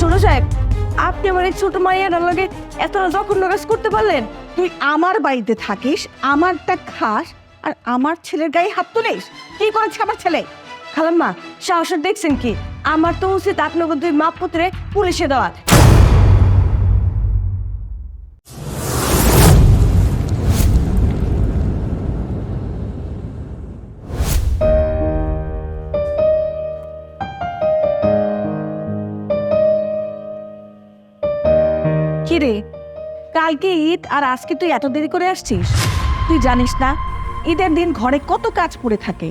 ছোট সাহেব, আপনি আমার এই ছোট মাইয়ার লগে এত জঘন্য কাজ করতে পারলেন? তুই আমার বাড়িতে থাকিস, আমারটা খাস, আর আমার ছেলের গায়ে হাত তুলিস। কি করেছে আমার ছেলে? খালাম্মা, সাহস দেখছেন কি? আমার তো উচিত আপনাকে দুই মাপ পুত্রে পুলিশে দেওয়ার। কিরে কালকে ঈদ আর আজকে তুই এত দেরি করে আসছিস? তুই জানিস না, ঈদের দিন ঘরে কত কাজ পড়ে থাকে,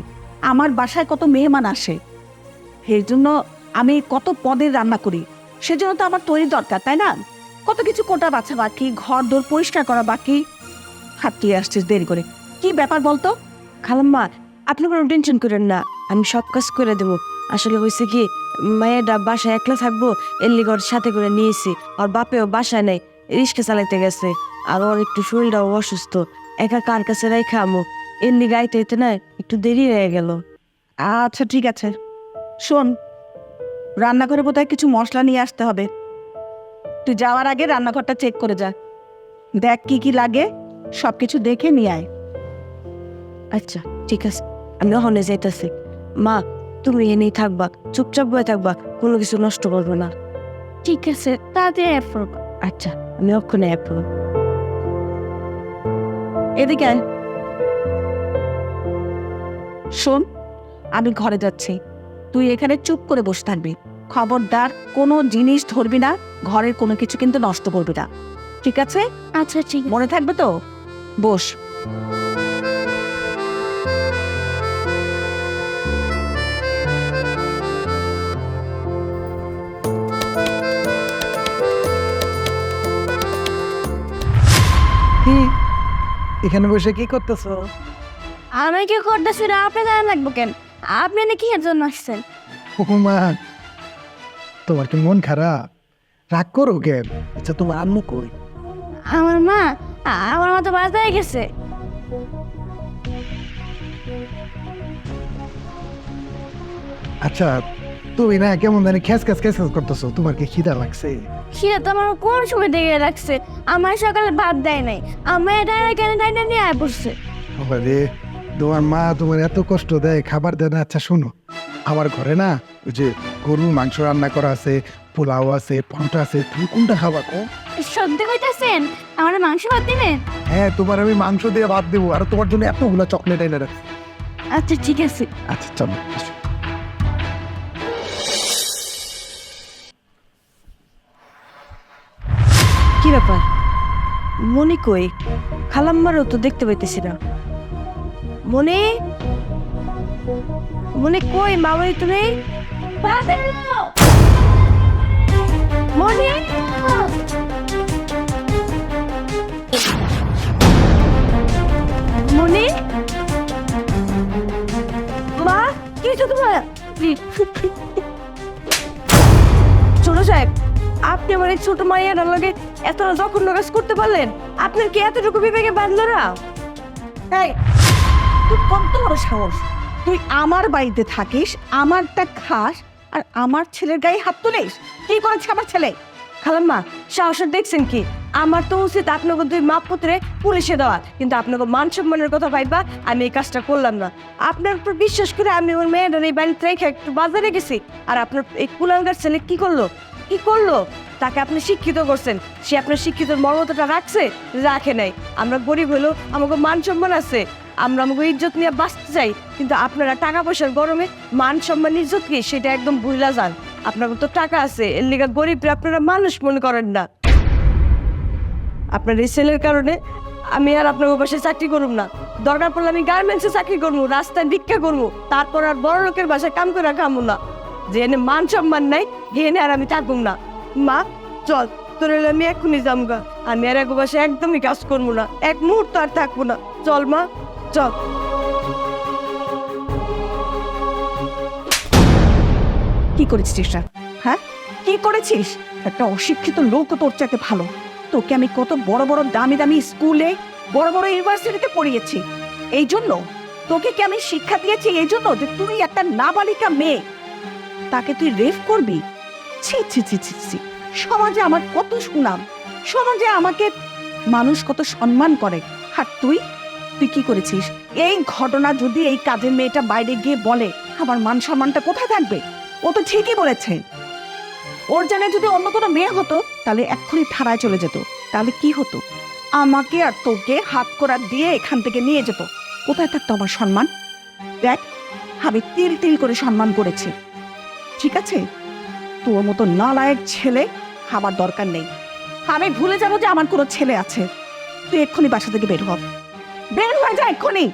আমার বাসায় কত মেহমান আসে। সেই জন্য আমি কত পদের রান্না করি, সেজন্য তো আমার তৈরি দরকার, তাই না? কত কিছু কোটা বাছা বাকি, ঘর দোর পরিষ্কার করা বাকি। হাত তুই আসছিস দেরি করে। কি ব্যাপার বলতো? খালাম্মা আপনি কোনো টেনশন করেন না। আমি সব কাজ করে দেবো। আসলে হয়েছে কি মায়েরা বাসায় একলা থাকব এর লিগে ওর সাথে করে নিয়েছি। আর বাপেও বাসায় নেই রিক্সা চালাইতে গেছে। আর ওর একটু শরীরটাও অসুস্থ। একা কার কাছে রেখে আমো? এর লিগে আইতে আইতে না একটু দেরি হয়ে গেল। আচ্ছা ঠিক আছে। শোন রান্নাঘরে বোধহয় কিছু মশলা নিয়ে আসতে হবে। তুই যাওয়ার আগে রান্নাঘরটা চেক করে যা। দেখ কি কি লাগে সব কিছু দেখে নিয়ে আয়। আচ্ছা ঠিক আছে। আমি ওখানে যাইতেছি মা তুমি এনেই থাকবা চুপচাপ বয়ে থাকবা কোনো কিছু নষ্ট করবে না। ঠিক আছে তাড়াতাড়ি অ্যাপ আচ্ছা আমি অ্যাপ এদিকে শোন আমি ঘরে যাচ্ছি। তুই এখানে চুপ করে বসে থাকবি। খবরদার কোনো জিনিস ধরবি না ঘরের কোনো কিছু কিন্তু নষ্ট করবি না। ঠিক আছে? আচ্ছা ঠিক মনে থাকবে তো? বস। কি? এখানে বসে কি করতেছো? আমি কি করতেছি না? আপনি জানা লাগবো কেন? আপনি এনে কিসের জন্য আসছেন? হুকুমা তোমার কি মন খারাপ? রাগ করো কেন? আচ্ছা তোমার আম্মু কই? আমার মা আমার মা তো বাজারে গেছে। আচ্ছা তুমি না কেমন জানি খেস খেস খেস খেস করতেছো তোমার কি খিদা লাগছে? সেটা তো আমার কোন সময় দেখে রাখছে আমার সকালে ভাত দেয় নাই আমার এটা কেন টাইনা নিয়ে আয় পড়ছে রে তোমার মা তোমার এত কষ্ট দেয় খাবার দেয় না। আচ্ছা শোনো আমার ঘরে না ওই যে গরুর মাংস রান্না করা আছে পোলাও আছে পরোটা আছে তুমি কোনটা খাবা কো সত্যি কইতাছেন? আমার মাংস ভাত দিবেন হ্যাঁ তোমার আমি মাংস দিয়ে ভাত দেবো আর তোমার জন্য এতগুলো চকলেট এনে রাখছি। আচ্ছা ঠিক আছে। আচ্ছা চলো কি ব্যাপার? মনি কই, খালাম্মারও তো দেখতে পাইতেছি না। মনে? মনে কই, মামাই তুমি? মনি? মনি? মা, কি তোমার? আপনি আমার এই ছোট মাইয়ার লগে এত জঘন্য কাজ করতে পারলেন? আপনার কি এতটুকু বিবেকে বাঁধলো না? এই তুই কত বড় সাহস? তুই আমার বাড়িতে থাকিস আমারটা খাস আর আমার ছেলের গায়ে হাত তুলিস? কি করেছে আমার ছেলে? খালাম্মা সাহস দেখছেন কি? আমার তো উচিত আপনাকে দুই মাপ পুত্রে পুলিশে দেওয়া কিন্তু আপনাকে মান সম্মানের কথা ভাইবা আমি এই কাজটা করলাম না। আপনার উপর বিশ্বাস করে আমি ওর মেয়েটার এই বাড়িতে রেখে একটু বাজারে গেছি। আর আপনার এই কুলাঙ্গার ছেলে কি করল? কি করল? তাকে আপনি শিক্ষিত করছেন। সে আপনার শিক্ষিত মর্মতাটা রাখছে, রাখে নাই। আমরা গরিব হলেও আমাকে মান সম্মান আছে। আমরা আমাকে ইজ্জত নিয়ে বাঁচতে চাই, কিন্তু আপনারা টাকা পয়সার গরমে মান সম্মান ইজ্জত কি? সেটা একদম ভুলা যান। আপনার তো টাকা আছে, এর লিগা গরিব আপনারা মানুষ মনে করেন না। আপনার এই ছেলের কারণে আমি আর আপনার বাসায় চাকরি করুম না। দরকার পড়লে আমি গার্মেন্টসে চাকরি করব রাস্তায় ভিক্ষা করব তারপর আর বড় লোকের বাসায় কাম করে খামো না। যে এনে মান সম্মান নাই এনে আর আমি থাকুম না। মা, চল, তোর আমি এক্ষুনি যামগা আমি আর এক বাসায় একদমই কাজ করব না, এক মুহূর্ত আর থাকব না। চল, মা, চল। কি করেছিস? হ্যাঁ? কি করেছিস? একটা অশিক্ষিত লোক তোর চাইতে ভালো। তোকে আমি কত বড় বড় দামি দামি স্কুলে, বড় বড় ইউনিভার্সিটিতে পড়িয়েছি। এই জন্য তোকে কি আমি শিক্ষা দিয়েছি? এই জন্য যে তুই একটা নাবালিকা মেয়ে। তাকে তুই রেফ করবি? ছি ছি ছি ছি ছি। সমাজে আমার কত সুনাম, সমাজে আমাকে মানুষ কত সম্মান করে। আর তুই? তুই কি করেছিস? এই ঘটনা যদি এই কাজের মেয়েটা বাইরে গিয়ে বলে, আমার মান সম্মানটা কোথায় থাকবে? ও তো ঠিকই বলেছে। ওর জানে যদি অন্য কোনো মেয়ে হতো, তাহলে এক্ষুনি থানায় চলে যেত। তাহলে কি হতো? আমাকে আর তোকে হাত করা দিয়ে এখান থেকে নিয়ে যেত। কোথায় থাকতো আমার সম্মান? দেখ, আমি তিল তিল করে সম্মান করেছি। ঠিক আছে? তোর মতো নালায়েক ছেলে আমার দরকার নেই। আমি ভুলে যাব যে আমার কোনো ছেলে আছে। তুই এক্ষুনি বাসা থেকে বের হ। বের হয়ে যা এক্ষুনি।